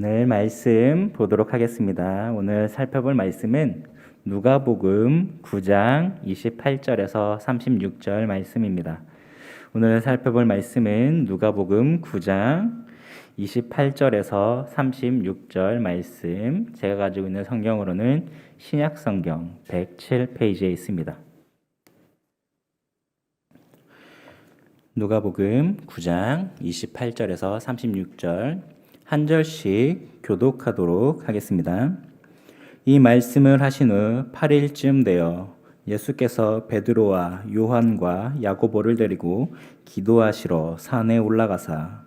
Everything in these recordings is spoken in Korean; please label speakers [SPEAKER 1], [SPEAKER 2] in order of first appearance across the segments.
[SPEAKER 1] 오늘 말씀 보도록 하겠습니다. 오늘 살펴볼 말씀은 누가복음 9장 28절에서 36절 말씀입니다. 오늘 살펴볼 말씀은 누가복음 9장 28절에서 36절 말씀 제가 가지고 있는 성경으로는 신약 성경 107페이지에 있습니다. 누가복음 9장 28절에서 36절 한 절씩 교독하도록 하겠습니다. 이 말씀을 하신 후 8일쯤 되어 예수께서 베드로와 요한과 야고보를 데리고 기도하시러 산에 올라가사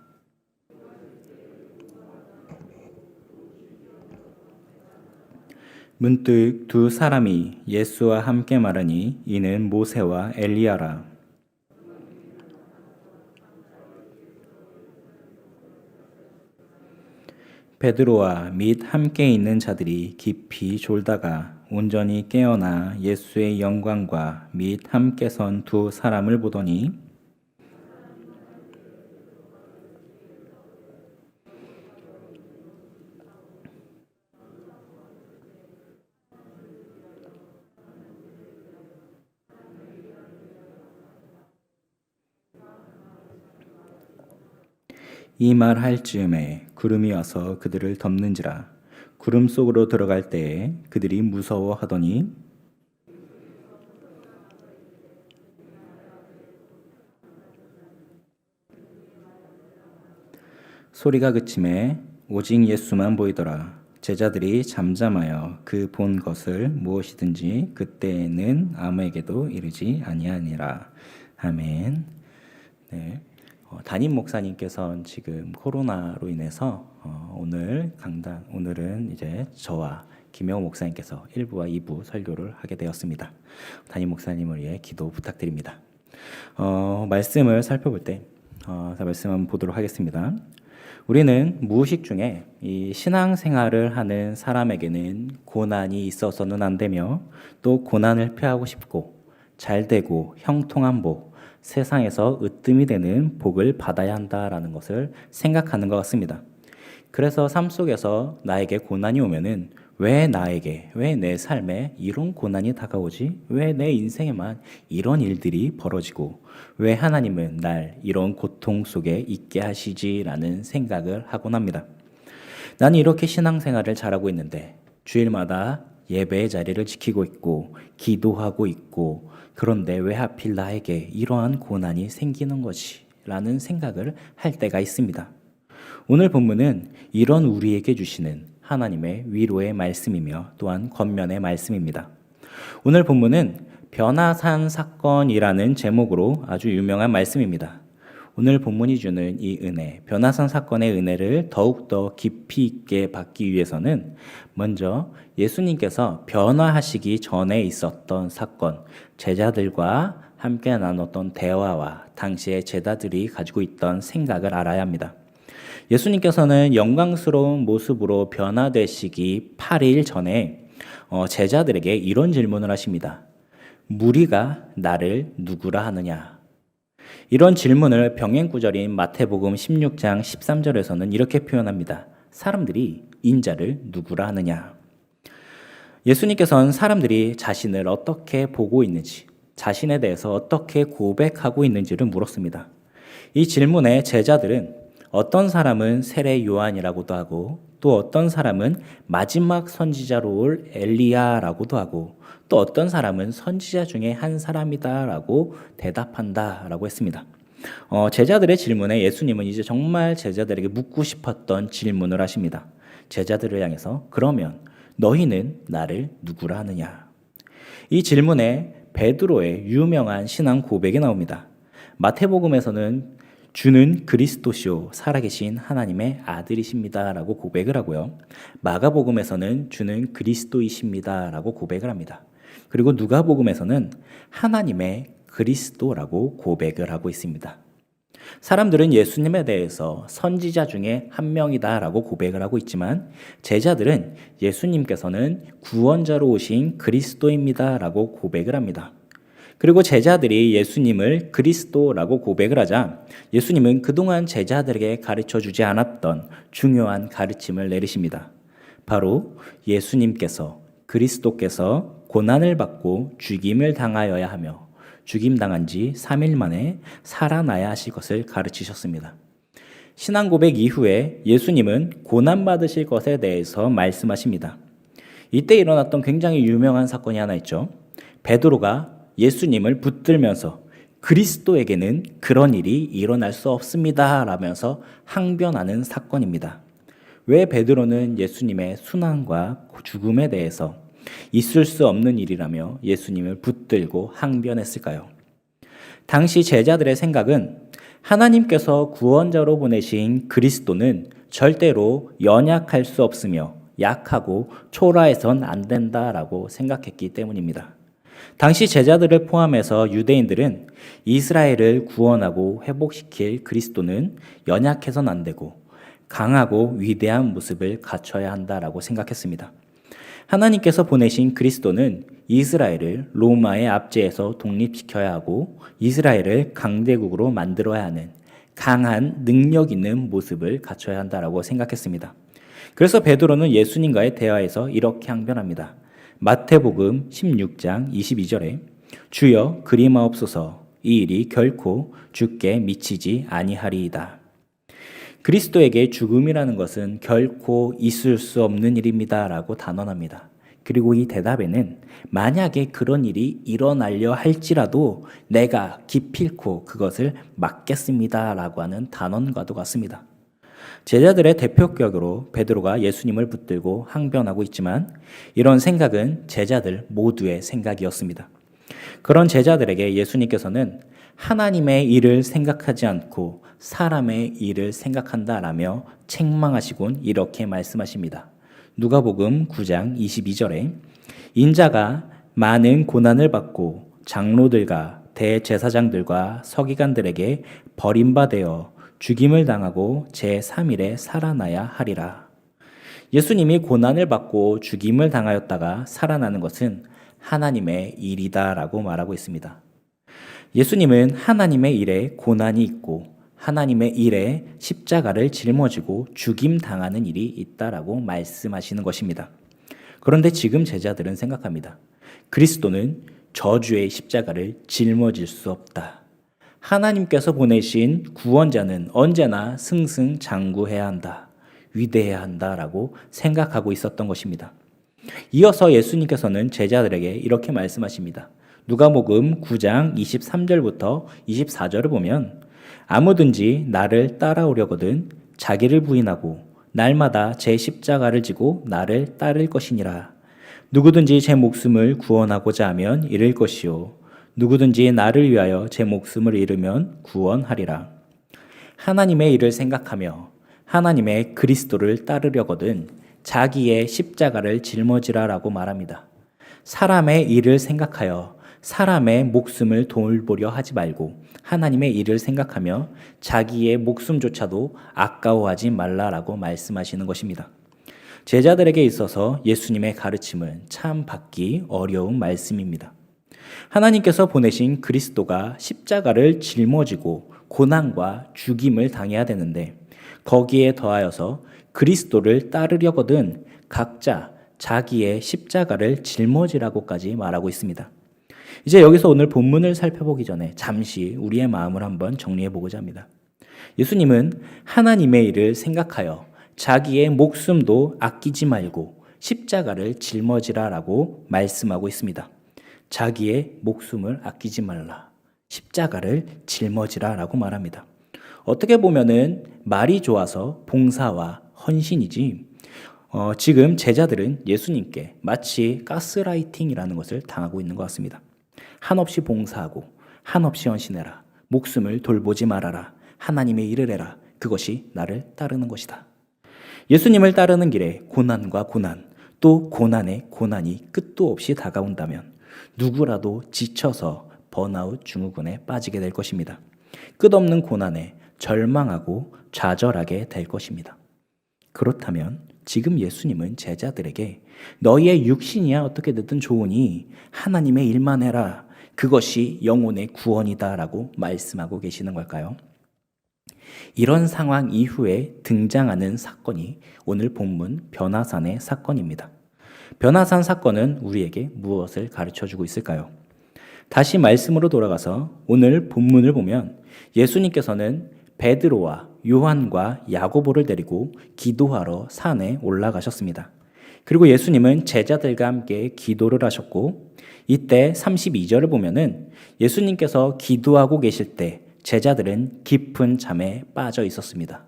[SPEAKER 1] 문득 두 사람이 예수와 함께 말하니 이는 모세와 엘리야라 베드로와 및 함께 있는 자들이 깊이 졸다가 온전히 깨어나 예수의 영광과 및 함께 선 두 사람을 보더니 이 말 할 즈음에 구름이 와서 그들을 덮는지라. 구름 속으로 들어갈 때에 그들이 무서워하더니 소리가 그침에 오직 예수만 보이더라. 제자들이 잠잠하여 그 본 것을 무엇이든지 그때에는 아무에게도 이르지 아니하니라. 아멘. 네. 어, 담임 목사님께서는 지금 코로나로 인해서 어, 오늘 강단 오늘은 이제 저와 김영호 목사님께서 1부와 2부 설교를 하게 되었습니다. 담임 목사님을 위해 기도 부탁드립니다. 어, 말씀을 살펴볼 때 어, 말씀 한번 보도록 하겠습니다. 우리는 무의식 중에 이 신앙생활을 하는 사람에게는 고난이 있어서는 안 되며 또 고난을 피하고 싶고 잘 되고 형통한 복 세상에서 으뜸이 되는 복을 받아야 한다라는 것을 생각하는 것 같습니다. 그래서 삶 속에서 나에게 고난이 오면은 왜 나에게, 왜 내 삶에 이런 고난이 다가오지? 왜 내 인생에만 이런 일들이 벌어지고, 왜 하나님은 날 이런 고통 속에 있게 하시지 라는 생각을 하곤 합니다. 나는 이렇게 신앙생활을 잘하고 있는데, 주일마다 예배의 자리를 지키고 있고, 기도하고 있고, 그런데 왜 하필 나에게 이러한 고난이 생기는 거지? 라는 생각을 할 때가 있습니다. 오늘 본문은 이런 우리에게 주시는 하나님의 위로의 말씀이며 또한 겉면의 말씀입니다. 오늘 본문은 변화산 사건이라는 제목으로 아주 유명한 말씀입니다. 오늘 본문이 주는 이 은혜, 변화산 사건의 은혜를 더욱더 깊이 있게 받기 위해서는 먼저 예수님께서 변화하시기 전에 있었던 사건, 제자들과 함께 나눴던 대화와 당시의 제자들이 가지고 있던 생각을 알아야 합니다. 예수님께서는 영광스러운 모습으로 변화되시기 8일 전에 어, 제자들에게 이런 질문을 하십니다. 무리가 나를 누구라 하느냐? 이런 질문을 병행 구절인 마태복음 16장 13절에서는 이렇게 표현합니다. 사람들이 인자를 누구라 하느냐? 예수님께서는 사람들이 자신을 어떻게 보고 있는지, 자신에 대해서 어떻게 고백하고 있는지를 물었습니다. 이 질문에 제자들은 어떤 사람은 세례 요한이라고도 하고 또 어떤 사람은 마지막 선지자로 올 엘리야라고도 하고 또 어떤 사람은 선지자 중에 한 사람이다라고 대답한다라고 했습니다. 어, 제자들의 질문에 예수님은 이제 정말 제자들에게 묻고 싶었던 질문을 하십니다. 제자들을 향해서 그러면 너희는 나를 누구라 하느냐? 이 질문에 베드로의 유명한 신앙 고백이 나옵니다. 마태복음에서는 주는 그리스도시요 살아계신 하나님의 아들이십니다라고 고백을 하고요. 마가복음에서는 주는 그리스도이십니다라고 고백을 합니다. 그리고 누가복음에서는 하나님의 그리스도라고 고백을 하고 있습니다. 사람들은 예수님에 대해서 선지자 중에 한 명이다라고 고백을 하고 있지만 제자들은 예수님께서는 구원자로 오신 그리스도입니다라고 고백을 합니다. 그리고 제자들이 예수님을 그리스도라고 고백을 하자 예수님은 그동안 제자들에게 가르쳐 주지 않았던 중요한 가르침을 내리십니다. 바로 예수님께서 그리스도께서 고난을 받고 죽임을 당하여야 하며 죽임 당한 지 3일 만에 살아나야 하실 것을 가르치셨습니다. 신앙 고백 이후에 예수님은 고난 받으실 것에 대해서 말씀하십니다. 이때 일어났던 굉장히 유명한 사건이 하나 있죠. 베드로가 예수님을 붙들면서 그리스도에게는 그런 일이 일어날 수 없습니다. 라면서 항변하는 사건입니다. 왜 베드로는 예수님의 순환과 죽음에 대해서 있을 수 없는 일이라며 예수님을 붙들고 항변했을까요? 당시 제자들의 생각은 하나님께서 구원자로 보내신 그리스도는 절대로 연약할 수 없으며 약하고 초라해선 안 된다라고 생각했기 때문입니다. 당시 제자들을 포함해서 유대인들은 이스라엘을 구원하고 회복시킬 그리스도는 연약해선 안 되고 강하고 위대한 모습을 갖춰야 한다라고 생각했습니다. 하나님께서 보내신 그리스도는 이스라엘을 로마의 압제에서 독립시켜야 하고 이스라엘을 강대국으로 만들어야 하는 강한 능력 있는 모습을 갖춰야 한다라고 생각했습니다. 그래서 베드로는 예수님과의 대화에서 이렇게 항변합니다. 마태복음 16장 22절에 주여 그리마옵소서 이 일이 결코 주께 미치지 아니하리이다. 그리스도에게 죽음이라는 것은 결코 있을 수 없는 일입니다 라고 단언합니다. 그리고 이 대답에는 만약에 그런 일이 일어나려 할지라도 내가 기필코 그것을 막겠습니다 라고 하는 단언과도 같습니다. 제자들의 대표격으로 베드로가 예수님을 붙들고 항변하고 있지만 이런 생각은 제자들 모두의 생각이었습니다. 그런 제자들에게 예수님께서는 하나님의 일을 생각하지 않고 사람의 일을 생각한다라며 책망하시곤 이렇게 말씀하십니다. 누가복음 9장 22절에 인자가 많은 고난을 받고 장로들과 대제사장들과 서기관들에게 버림받아 죽임을 당하고 제3일에 살아나야 하리라. 예수님이 고난을 받고 죽임을 당하였다가 살아나는 것은 하나님의 일이다라고 말하고 있습니다. 예수님은 하나님의 일에 고난이 있고 하나님의 일에 십자가를 짊어지고 죽임 당하는 일이 있다라고 말씀하시는 것입니다. 그런데 지금 제자들은 생각합니다. 그리스도는 저주의 십자가를 짊어질 수 없다. 하나님께서 보내신 구원자는 언제나 승승장구해야 한다. 위대해야 한다라고 생각하고 있었던 것입니다. 이어서 예수님께서는 제자들에게 이렇게 말씀하십니다. 누가복음 9장 23절부터 24절을 보면 아무든지 나를 따라오려거든 자기를 부인하고 날마다 제 십자가를 지고 나를 따를 것이니라. 누구든지 제 목숨을 구원하고자 하면 잃을 것이요. 누구든지 나를 위하여 제 목숨을 잃으면 구원하리라. 하나님의 일을 생각하며 하나님의 그리스도를 따르려거든 자기의 십자가를 짊어지라라고 말합니다. 사람의 일을 생각하여 사람의 목숨을 돌보려 하지 말고 하나님의 일을 생각하며 자기의 목숨조차도 아까워하지 말라라고 말씀하시는 것입니다. 제자들에게 있어서 예수님의 가르침은 참 받기 어려운 말씀입니다. 하나님께서 보내신 그리스도가 십자가를 짊어지고 고난과 죽임을 당해야 되는데 거기에 더하여서 그리스도를 따르려거든 각자 자기의 십자가를 짊어지라고까지 말하고 있습니다. 이제 여기서 오늘 본문을 살펴보기 전에 잠시 우리의 마음을 한번 정리해 보고자 합니다. 예수님은 하나님의 일을 생각하여 자기의 목숨도 아끼지 말고 십자가를 짊어지라라고 말씀하고 있습니다. 자기의 목숨을 아끼지 말라. 십자가를 짊어지라 라고 말합니다. 어떻게 보면은 말이 좋아서 봉사와 헌신이지. 어, 지금 제자들은 예수님께 마치 가스라이팅이라는 것을 당하고 있는 것 같습니다. 한없이 봉사하고 한없이 헌신해라. 목숨을 돌보지 말아라. 하나님의 일을 해라. 그것이 나를 따르는 것이다. 예수님을 따르는 길에 고난과 고난, 또 고난의 고난이 끝도 없이 다가온다면 누구라도 지쳐서 번아웃 증후군에 빠지게 될 것입니다. 끝없는 고난에 절망하고 좌절하게 될 것입니다. 그렇다면 지금 예수님은 제자들에게 너희의 육신이야 어떻게 됐든 좋으니 하나님의 일만 해라. 그것이 영혼의 구원이다 라고 말씀하고 계시는 걸까요? 이런 상황 이후에 등장하는 사건이 오늘 본문 변화산의 사건입니다. 변화산 사건은 우리에게 무엇을 가르쳐 주고 있을까요? 다시 말씀으로 돌아가서 오늘 본문을 보면 예수님께서는 베드로와 요한과 야고보를 데리고 기도하러 산에 올라가셨습니다. 그리고 예수님은 제자들과 함께 기도를 하셨고 이때 32절을 보면은 예수님께서 기도하고 계실 때 제자들은 깊은 잠에 빠져 있었습니다.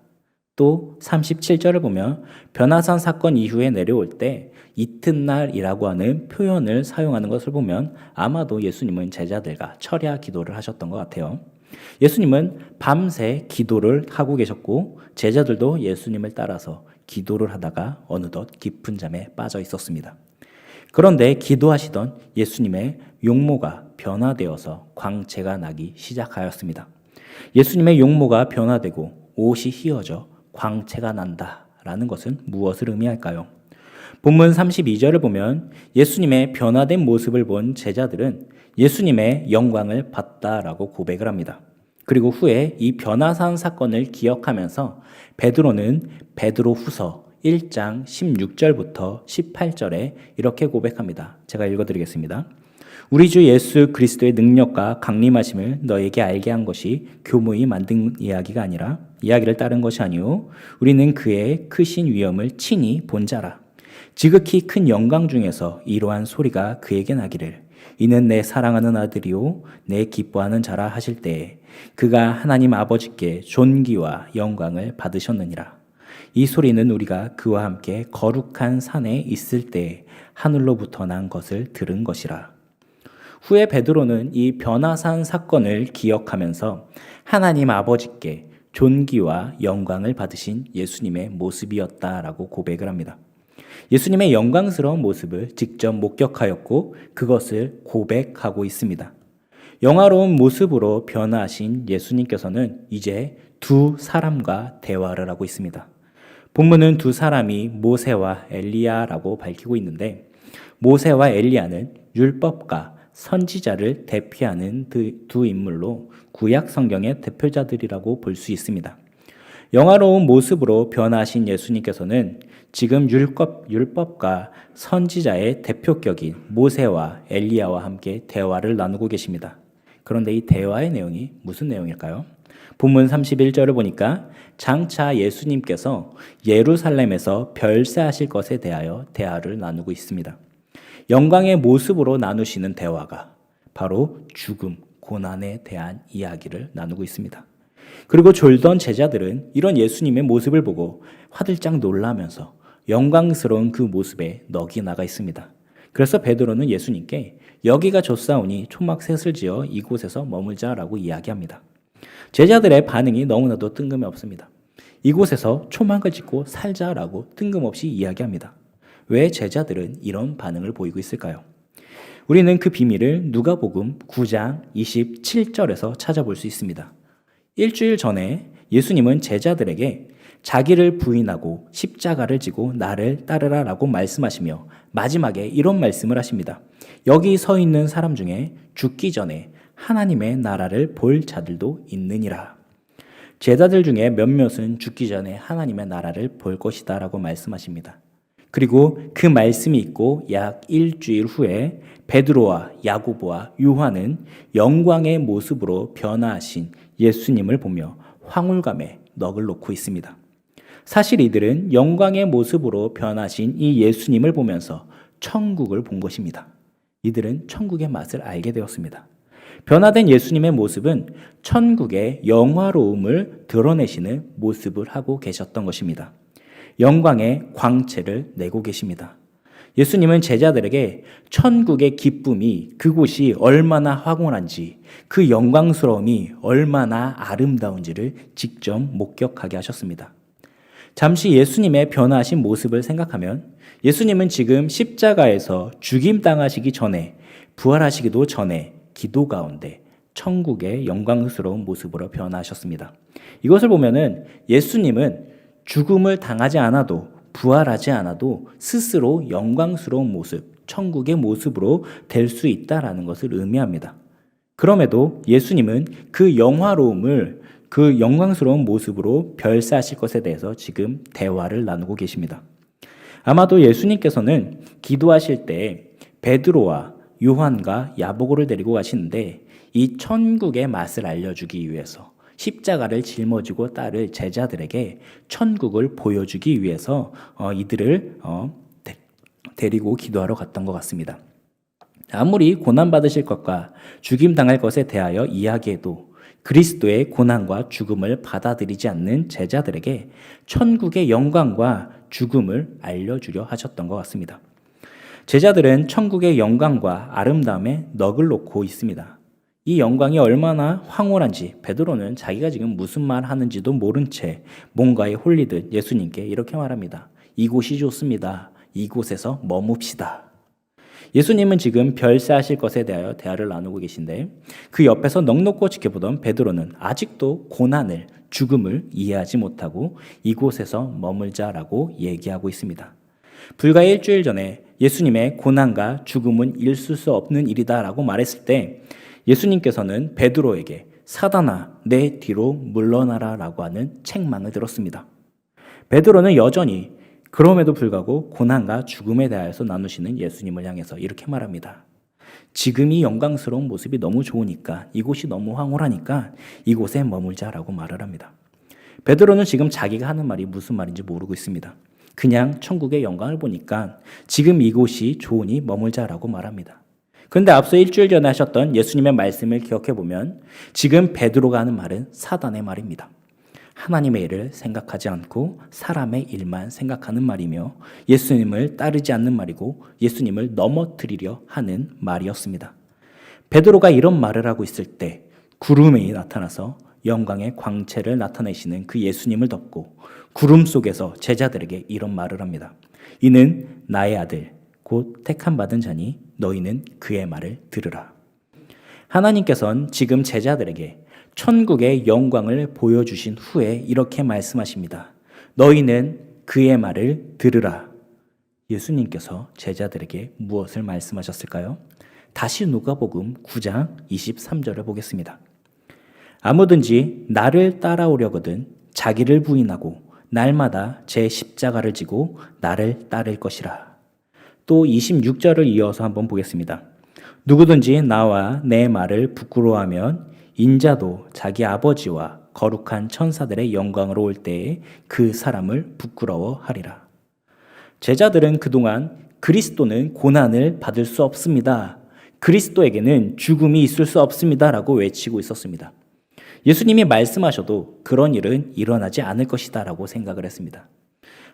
[SPEAKER 1] 또 37절을 보면 변화산 사건 이후에 내려올 때 이튿날이라고 하는 표현을 사용하는 것을 보면 아마도 예수님은 제자들과 철야 기도를 하셨던 것 같아요. 예수님은 밤새 기도를 하고 계셨고 제자들도 예수님을 따라서 기도를 하다가 어느덧 깊은 잠에 빠져 있었습니다. 그런데 기도하시던 예수님의 용모가 변화되어서 광채가 나기 시작하였습니다. 예수님의 용모가 변화되고 옷이 휘어져 광채가 난다 라는 것은 무엇을 의미할까요? 본문 32절을 보면 예수님의 변화된 모습을 본 제자들은 예수님의 영광을 봤다라고 고백을 합니다. 그리고 후에 이 변화산 사건을 기억하면서 베드로는 베드로 후서 1장 16절부터 18절에 이렇게 고백합니다. 제가 읽어드리겠습니다. 우리 주 예수 그리스도의 능력과 강림하심을 너에게 알게 한 것이 교무히 만든 이야기가 아니라 이야기를 따른 것이 아니요 우리는 그의 크신 위엄을 친히 본 자라. 지극히 큰 영광 중에서 이러한 소리가 그에게 나기를. 이는 내 사랑하는 아들이요 내 기뻐하는 자라 하실 때에 그가 하나님 아버지께 존귀와 영광을 받으셨느니라. 이 소리는 우리가 그와 함께 거룩한 산에 있을 때 하늘로부터 난 것을 들은 것이라 후에 베드로는 이 변화산 사건을 기억하면서 하나님 아버지께 존귀와 영광을 받으신 예수님의 모습이었다라고 고백을 합니다. 예수님의 영광스러운 모습을 직접 목격하였고 그것을 고백하고 있습니다. 영화로운 모습으로 변화하신 예수님께서는 이제 두 사람과 대화를 하고 있습니다. 본문은 두 사람이 모세와 엘리야라고 밝히고 있는데 모세와 엘리야는 율법과 선지자를 대표하는 두 인물로 구약 성경의 대표자들이라고 볼 수 있습니다. 영화로운 모습으로 변화하신 예수님께서는 지금 율법, 율법과 선지자의 대표격인 모세와 엘리야와 함께 대화를 나누고 계십니다. 그런데 이 대화의 내용이 무슨 내용일까요? 본문 31절을 보니까 장차 예수님께서 예루살렘에서 별세하실 것에 대하여 대화를 나누고 있습니다. 영광의 모습으로 나누시는 대화가 바로 죽음, 고난에 대한 이야기를 나누고 있습니다. 그리고 졸던 제자들은 이런 예수님의 모습을 보고 화들짝 놀라면서 영광스러운 그 모습에 넋이 나가 있습니다. 그래서 베드로는 예수님께 여기가 좋사오니 초막셋을 지어 이곳에서 머물자라고 이야기합니다. 제자들의 반응이 너무나도 뜬금이 없습니다. 이곳에서 초막을 짓고 살자라고 뜬금없이 이야기합니다. 왜 제자들은 이런 반응을 보이고 있을까요? 우리는 그 비밀을 누가복음 9장 27절에서 찾아볼 수 있습니다. 일주일 전에 예수님은 제자들에게 자기를 부인하고 십자가를 지고 나를 따르라 라고 말씀하시며 마지막에 이런 말씀을 하십니다. 여기 서 있는 사람 중에 죽기 전에 하나님의 나라를 볼 자들도 있느니라. 제자들 중에 몇몇은 죽기 전에 하나님의 나라를 볼 것이다 라고 말씀하십니다. 그리고 그 말씀이 있고 약 일주일 후에 베드로와 야고보와 요한은 영광의 모습으로 변화하신 예수님을 보며 황홀감에 넋을 놓고 있습니다. 사실 이들은 영광의 모습으로 변하신 이 예수님을 보면서 천국을 본 것입니다. 이들은 천국의 맛을 알게 되었습니다. 변화된 예수님의 모습은 천국의 영화로움을 드러내시는 모습을 하고 계셨던 것입니다. 영광의 광채를 내고 계십니다. 예수님은 제자들에게 천국의 기쁨이 그곳이 얼마나 황홀한지 그 영광스러움이 얼마나 아름다운지를 직접 목격하게 하셨습니다. 잠시 예수님의 변화하신 모습을 생각하면 예수님은 지금 십자가에서 죽임 당하시기 전에 부활하시기도 전에 기도 가운데 천국의 영광스러운 모습으로 변화하셨습니다. 이것을 보면은 예수님은 죽음을 당하지 않아도 부활하지 않아도 스스로 영광스러운 모습, 천국의 모습으로 될 수 있다라는 것을 의미합니다. 그럼에도 예수님은 그 영화로움을 그 영광스러운 모습으로 별세하실 것에 대해서 지금 대화를 나누고 계십니다. 아마도 예수님께서는 기도하실 때 베드로와 요한과 야보고를 데리고 가시는데 이 천국의 맛을 알려주기 위해서 십자가를 짊어지고 따를 제자들에게 천국을 보여주기 위해서 어, 이들을 어, 데, 데리고 기도하러 갔던 것 같습니다. 아무리 고난받으실 것과 죽임당할 것에 대하여 이야기해도 그리스도의 고난과 죽음을 받아들이지 않는 제자들에게 천국의 영광과 죽음을 알려주려 하셨던 것 같습니다. 제자들은 천국의 영광과 아름다움에 넋을 놓고 있습니다. 이 영광이 얼마나 황홀한지 베드로는 자기가 지금 무슨 말 하는지도 모른 채 뭔가에 홀리듯 예수님께 이렇게 말합니다. 이곳이 좋습니다. 이곳에서 머뭅시다. 예수님은 지금 별세하실 것에 대하여 대화를 나누고 계신데 그 옆에서 넉넉고 지켜보던 베드로는 아직도 고난을 죽음을 이해하지 못하고 이곳에서 머물자라고 얘기하고 있습니다. 불과 일주일 전에 예수님의 고난과 죽음은 있을 수 없는 일이다라고 말했을 때 예수님께서는 베드로에게 사단아 내 뒤로 물러나라라고 하는 책망을 들었습니다. 베드로는 여전히 그럼에도 불구하고 고난과 죽음에 대하여서 나누시는 예수님을 향해서 이렇게 말합니다. 지금 이 영광스러운 모습이 너무 좋으니까 이곳이 너무 황홀하니까 이곳에 머물자라고 말을 합니다. 베드로는 지금 자기가 하는 말이 무슨 말인지 모르고 있습니다. 그냥 천국의 영광을 보니까 지금 이곳이 좋으니 머물자라고 말합니다. 그런데 앞서 일주일 전에 하셨던 예수님의 말씀을 기억해 보면 지금 베드로가 하는 말은 사단의 말입니다. 하나님의 일을 생각하지 않고 사람의 일만 생각하는 말이며 예수님을 따르지 않는 말이고 예수님을 넘어뜨리려 하는 말이었습니다. 베드로가 이런 말을 하고 있을 때 구름이 나타나서 영광의 광채를 나타내시는 그 예수님을 덮고 구름 속에서 제자들에게 이런 말을 합니다. 이는 나의 아들 곧 택함 받은 자니 너희는 그의 말을 들으라. 하나님께서는 지금 제자들에게 천국의 영광을 보여주신 후에 이렇게 말씀하십니다. 너희는 그의 말을 들으라. 예수님께서 제자들에게 무엇을 말씀하셨을까요? 다시 누가복음 9장 23절을 보겠습니다. 아무든지 나를 따라오려거든 자기를 부인하고 날마다 제 십자가를 지고 나를 따를 것이라. 또 26절을 이어서 한번 보겠습니다. 누구든지 나와 내 말을 부끄러워하면 인자도 자기 아버지와 거룩한 천사들의 영광으로 올 때에 그 사람을 부끄러워하리라. 제자들은 그동안 그리스도는 고난을 받을 수 없습니다. 그리스도에게는 죽음이 있을 수 없습니다 라고 외치고 있었습니다. 예수님이 말씀하셔도 그런 일은 일어나지 않을 것이다 라고 생각을 했습니다.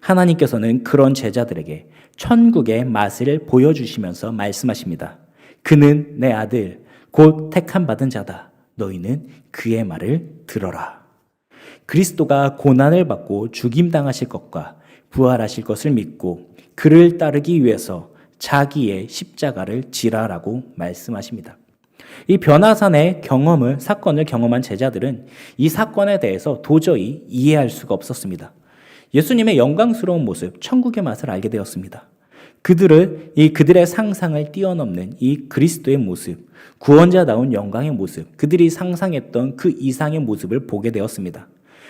[SPEAKER 1] 하나님께서는 그런 제자들에게 천국의 맛을 보여주시면서 말씀하십니다. 그는 내 아들, 곧 택함 받은 자다. 너희는 그의 말을 들어라. 그리스도가 고난을 받고 죽임당하실 것과 부활하실 것을 믿고 그를 따르기 위해서 자기의 십자가를 지라라고 말씀하십니다. 이 변화산의 경험을 사건을 경험한 제자들은 이 사건에 대해서 도저히 이해할 수가 없었습니다. 예수님의 영광스러운 모습, 천국의 맛을 알게 되었습니다. 그들을 이 그들의 상상을 뛰어넘는 이 그리스도의 모습, 구원자다운 영광의 모습, 그들이 상상했던 그 이상의 모습을 보게 되었습니다.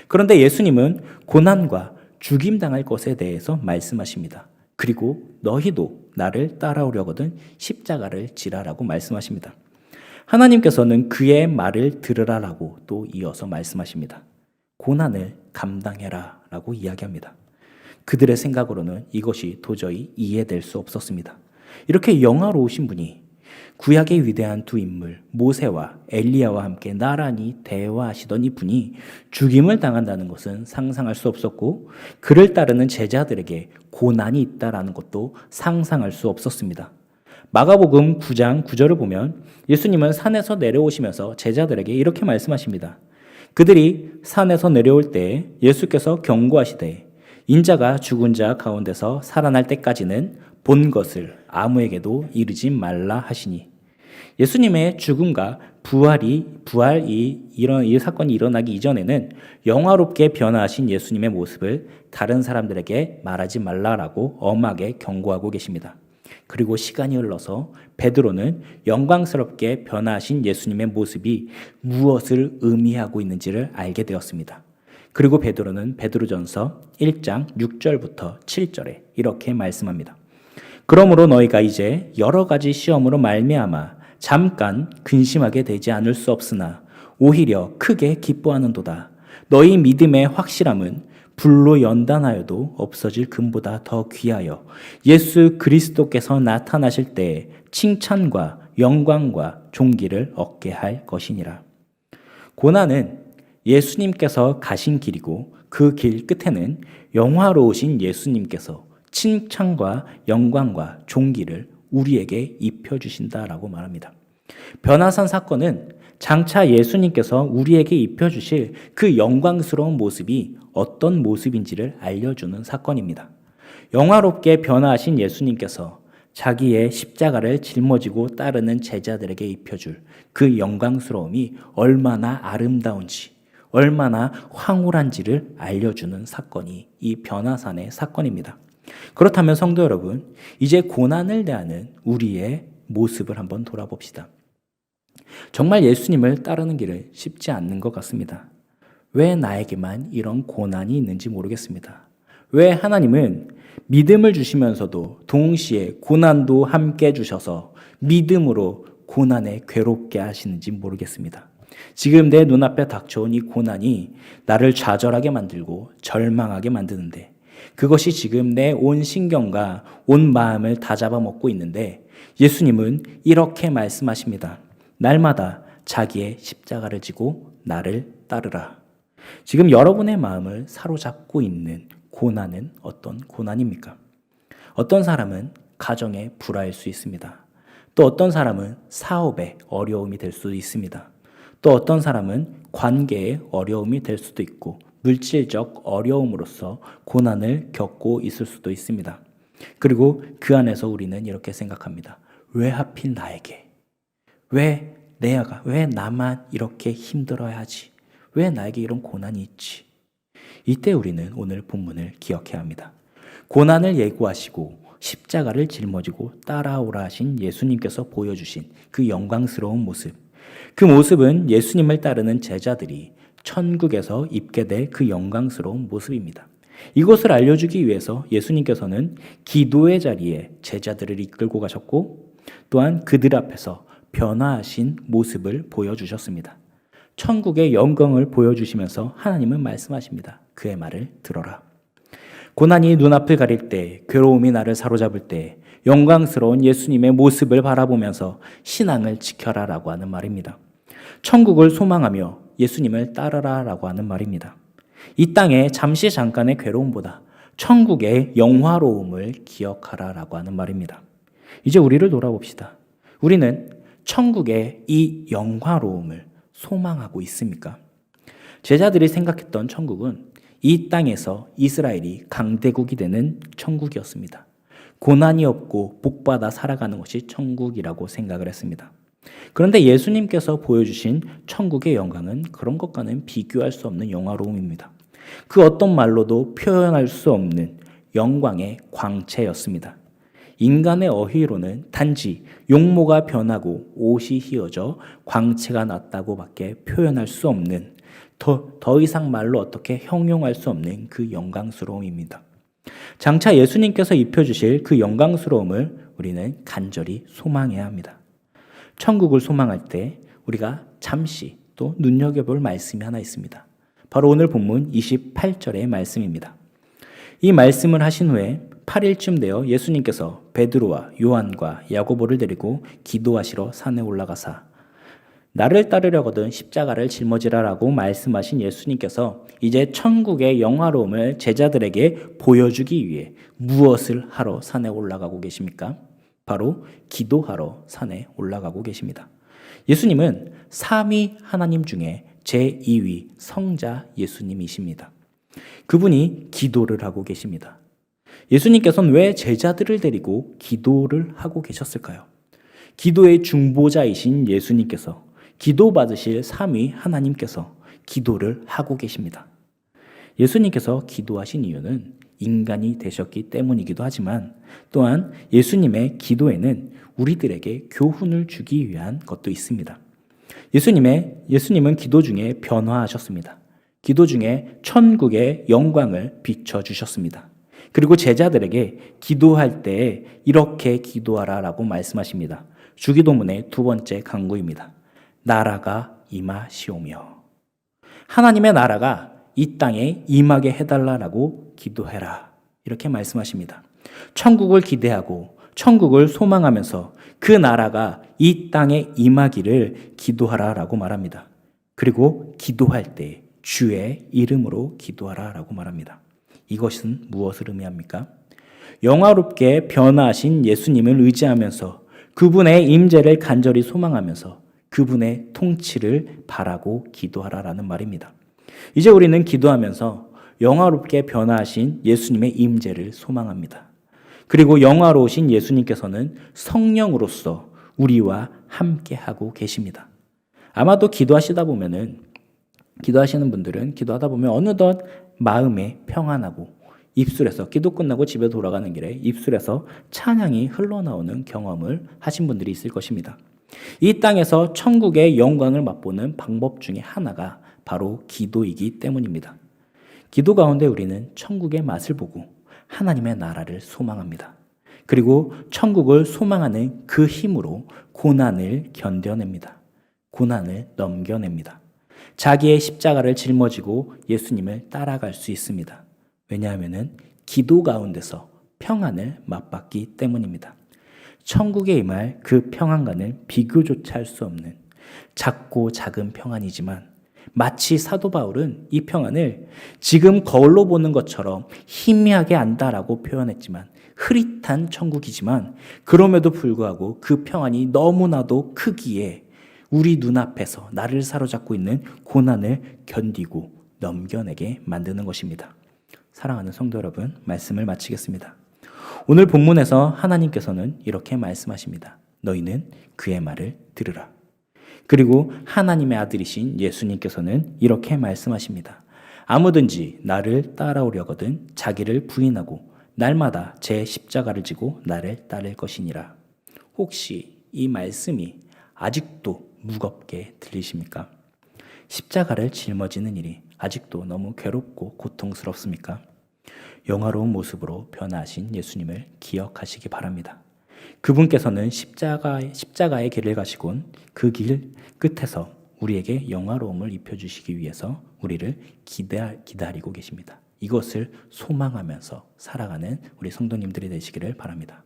[SPEAKER 1] 그런데 예수님은 고난과 죽임 당할 것에 대해서 말씀하십니다. 그리고 너희도 나를 따라오려거든 십자가를 지라라고 말씀하십니다. 하나님께서는 그의 말을 들으라라고 또 이어서 말씀하십니다. 고난을 감당해라 라고 이야기합니다. 그들의 생각으로는 이것이 도저히 이해될 수 없었습니다. 이렇게 영화로우신 분이 구약의 위대한 두 인물 모세와 엘리야와 함께 나란히 대화하시던 이분이 죽임을 당한다는 것은 상상할 수 없었고 그를 따르는 제자들에게 고난이 있다라는 것도 상상할 수 없었습니다. 마가복음 9장 9절을 보면 예수님은 산에서 내려오시면서 제자들에게 이렇게 말씀하십니다. 그들이 산에서 내려올 때 예수께서 경고하시되 인자가 죽은 자 가운데서 살아날 때까지는 본 것을 아무에게도 이르지 말라 하시니 예수님의 죽음과 부활이 부활이 이런 이 사건이 일어나기 이전에는 영화롭게 변화하신 예수님의 모습을 다른 사람들에게 말하지 말라라고 엄하게 경고하고 계십니다. 그리고 시간이 흘러서 베드로는 영광스럽게 변화하신 예수님의 모습이 무엇을 의미하고 있는지를 알게 되었습니다. 그리고 베드로는 베드로전서 1장 6절부터 7절에 이렇게 말씀합니다. 그러므로 너희가 이제 여러 가지 시험으로 말미암아 잠깐 근심하게 되지 않을 수 없으나 오히려 크게 기뻐하는도다. 너희 믿음의 확실함은 불로 연단하여도 없어질 금보다 더 귀하여 예수 그리스도께서 나타나실 때 칭찬과 영광과 존귀를 얻게 할 것이니라. 고난은 예수님께서 가신 길이고 그 길 끝에는 영화로우신 예수님께서 칭찬과 영광과 존귀를 우리에게 입혀 주신다라고 말합니다. 변화산 사건은 장차 예수님께서 우리에게 입혀 주실 그 영광스러운 모습이 어떤 모습인지를 알려주는 사건입니다. 영화롭게 변화하신 예수님께서 자기의 십자가를 짊어지고 따르는 제자들에게 입혀줄 그 영광스러움이 얼마나 아름다운지, 얼마나 황홀한지를 알려주는 사건이 이 변화산의 사건입니다. 그렇다면 성도 여러분, 이제 고난을 대하는 우리의 모습을 한번 돌아봅시다. 정말 예수님을 따르는 길을 쉽지 않는 것 같습니다. 왜 나에게만 이런 고난이 있는지 모르겠습니다. 왜 하나님은 믿음을 주시면서도 동시에 고난도 함께 주셔서 믿음으로 고난에 괴롭게 하시는지 모르겠습니다. 지금 내 눈앞에 닥쳐온 이 고난이 나를 좌절하게 만들고 절망하게 만드는데 그것이 지금 내 온 신경과 온 마음을 다 잡아먹고 있는데 예수님은 이렇게 말씀하십니다. 날마다 자기의 십자가를 지고 나를 따르라. 지금 여러분의 마음을 사로잡고 있는 고난은 어떤 고난입니까? 어떤 사람은 가정에 불화일 수 있습니다. 또 어떤 사람은 사업에 어려움이 될 수도 있습니다. 또 어떤 사람은 관계에 어려움이 될 수도 있고 물질적 어려움으로서 고난을 겪고 있을 수도 있습니다. 그리고 그 안에서 우리는 이렇게 생각합니다. 왜 하필 나에게? 왜 내가, 왜 나만 이렇게 힘들어야 하지? 왜 나에게 이런 고난이 있지? 이때 우리는 오늘 본문을 기억해야 합니다. 고난을 예고하시고 십자가를 짊어지고 따라오라 하신 예수님께서 보여주신 그 영광스러운 모습. 그 모습은 예수님을 따르는 제자들이 천국에서 입게 될 그 영광스러운 모습입니다. 이것을 알려주기 위해서 예수님께서는 기도의 자리에 제자들을 이끌고 가셨고 또한 그들 앞에서 변화하신 모습을 보여주셨습니다. 천국의 영광을 보여주시면서 하나님은 말씀하십니다. 그의 말을 들어라. 고난이 눈앞을 가릴 때, 괴로움이 나를 사로잡을 때, 영광스러운 예수님의 모습을 바라보면서 신앙을 지켜라 라고 하는 말입니다. 천국을 소망하며 예수님을 따르라 라고 하는 말입니다. 이 땅에 잠시 잠깐의 괴로움보다 천국의 영화로움을 기억하라 라고 하는 말입니다. 이제 우리를 돌아봅시다. 우리는 천국의 이 영화로움을 소망하고 있습니까? 제자들이 생각했던 천국은 이 땅에서 이스라엘이 강대국이 되는 천국이었습니다. 고난이 없고 복받아 살아가는 것이 천국이라고 생각을 했습니다. 그런데 예수님께서 보여주신 천국의 영광은 그런 것과는 비교할 수 없는 영화로움입니다. 그 어떤 말로도 표현할 수 없는 영광의 광채였습니다. 인간의 어휘로는 단지 용모가 변하고 옷이 휘어져 광채가 났다고 밖에 표현할 수 없는 더, 더 이상 말로 어떻게 형용할 수 없는 그 영광스러움입니다. 장차 예수님께서 입혀주실 그 영광스러움을 우리는 간절히 소망해야 합니다. 천국을 소망할 때 우리가 잠시 또 눈여겨볼 말씀이 하나 있습니다. 바로 오늘 본문 28절의 말씀입니다. 이 말씀을 하신 후에 8일쯤 되어 예수님께서 베드로와 요한과 야고보를 데리고 기도하시러 산에 올라가사 나를 따르려거든 십자가를 짊어지라라고 말씀하신 예수님께서 이제 천국의 영화로움을 제자들에게 보여주기 위해 무엇을 하러 산에 올라가고 계십니까? 바로 기도하러 산에 올라가고 계십니다. 예수님은 삼위 하나님 중에 제2위 성자 예수님이십니다. 그분이 기도를 하고 계십니다. 예수님께서는 왜 제자들을 데리고 기도를 하고 계셨을까요? 기도의 중보자이신 예수님께서 기도 받으실 삼위 하나님께서 기도를 하고 계십니다. 예수님께서 기도하신 이유는 인간이 되셨기 때문이기도 하지만 또한 예수님의 기도에는 우리들에게 교훈을 주기 위한 것도 있습니다. 예수님의 예수님은 기도 중에 변화하셨습니다. 기도 중에 천국의 영광을 비춰 주셨습니다. 그리고 제자들에게 기도할 때 이렇게 기도하라라고 말씀하십니다. 주기도문의 두 번째 강구입니다. 나라가 임하시오며 하나님의 나라가 이 땅에 임하게 해달라라고 기도해라. 이렇게 말씀하십니다. 천국을 기대하고 천국을 소망하면서 그 나라가 이 땅에 임하기를 기도하라라고 말합니다. 그리고 기도할 때 주의 이름으로 기도하라라고 말합니다. 이것은 무엇을 의미합니까? 영화롭게 변화하신 예수님을 의지하면서 그분의 임재를 간절히 소망하면서 그분의 통치를 바라고 기도하라라는 말입니다. 이제 우리는 기도하면서 영화롭게 변화하신 예수님의 임재를 소망합니다. 그리고 영화로우신 예수님께서는 성령으로서 우리와 함께 하고 계십니다. 아마도 기도하시다 보면은 기도하시는 분들은 기도하다 보면 어느덧 마음에 평안하고 입술에서 기도 끝나고 집에 돌아가는 길에 입술에서 찬양이 흘러나오는 경험을 하신 분들이 있을 것입니다. 이 땅에서 천국의 영광을 맛보는 방법 중에 하나가 바로 기도이기 때문입니다. 기도 가운데 우리는 천국의 맛을 보고 하나님의 나라를 소망합니다. 그리고 천국을 소망하는 그 힘으로 고난을 견뎌냅니다. 고난을 넘겨냅니다. 자기의 십자가를 짊어지고 예수님을 따라갈 수 있습니다. 왜냐하면 기도 가운데서 평안을 맛봤기 때문입니다. 천국에 임할 그 평안과는 비교조차 할 수 없는 작고 작은 평안이지만 마치 사도 바울은 이 평안을 지금 거울로 보는 것처럼 희미하게 안다라고 표현했지만 흐릿한 천국이지만 그럼에도 불구하고 그 평안이 너무나도 크기에 우리 눈앞에서 나를 사로잡고 있는 고난을 견디고 넘겨내게 만드는 것입니다. 사랑하는 성도 여러분, 말씀을 마치겠습니다. 오늘 본문에서 하나님께서는 이렇게 말씀하십니다. 너희는 그의 말을 들으라. 그리고 하나님의 아들이신 예수님께서는 이렇게 말씀하십니다. 아무든지 나를 따라오려거든 자기를 부인하고 날마다 제 십자가를 지고 나를 따를 것이니라. 혹시 이 말씀이 아직도 무겁게 들리십니까? 십자가를 짊어지는 일이 아직도 너무 괴롭고 고통스럽습니까? 영화로운 모습으로 변화하신 예수님을 기억하시기 바랍니다. 그분께서는 십자가, 십자가의 길을 가시곤 그 길 끝에서 우리에게 영화로움을 입혀주시기 위해서 우리를 기다, 기다리고 계십니다. 이것을 소망하면서 살아가는 우리 성도님들이 되시기를 바랍니다.